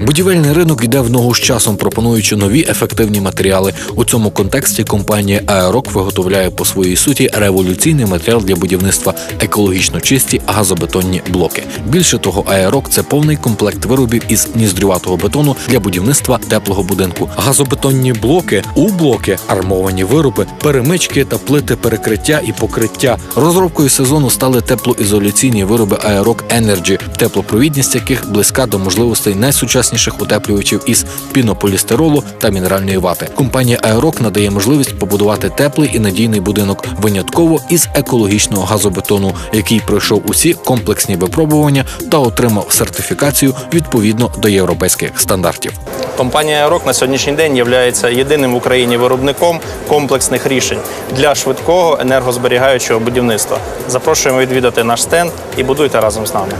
Будівельний ринок йде в ногу з часом, пропонуючи нові ефективні матеріали. У цьому контексті компанія Аерок виготовляє по своїй суті революційний матеріал для будівництва екологічно чисті газобетонні блоки. Більше того, Аерок це повний комплект виробів із ніздрюватого бетону для будівництва теплого будинку. Газобетонні блоки, у-блоки, армовані вироби, перемички та плити перекриття і покриття. Розробкою сезону стали теплоізоляційні вироби Аерок Energy, теплопровідність яких близька до можливостей найсучасніших утеплювачів із пінополістиролу та мінеральної вати. Компанія Аерок надає можливість побудувати теплий і надійний будинок винятково із екологічного газобетону, який пройшов усі комплексні випробування та отримав сертифікацію відповідно до європейських стандартів. Компанія «Аерок» на сьогоднішній день є єдиним в Україні виробником комплексних рішень для швидкого енергозберігаючого будівництва. Запрошуємо відвідати наш стенд і будуйте разом з нами.